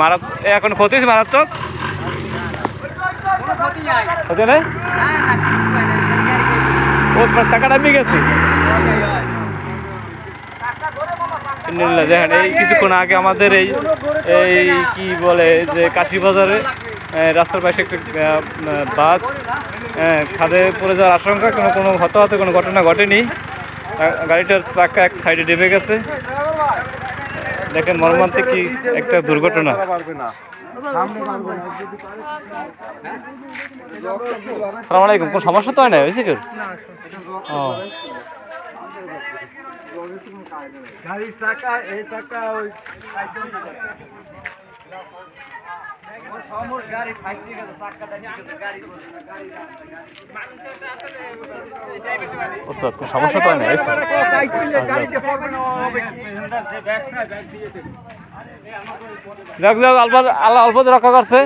মারাত এখন ক্ষতি হয়েছে মারাত্মক? ক্ষতি নেই? ও তোমার টাকা নামিয়ে গেছে। দেখেন, এই কিছুক্ষণ আগে আমাদের এই এই কি বলে, যে কাশি বাজারে রাস্তার পাশে একটা বাস খাদে পড়ে যাওয়ার আশঙ্কা, কোনো কোনো হতাহত কোনো ঘটনা ঘটেনি। গাড়িটার চাকা এক সাইডে ডেবে গেছে। দেখেন মর্মান্তিক কি একটা দুর্ঘটনা। সালাম আলাইকুম, কোনো সমস্যা তো হয় না হয়েছে কেউ ওই ওস্তাদ কোনো সমস্যা তো হয় না যাক যাক অল্প আল্লাহ আলফাজ রক্ষা করছে।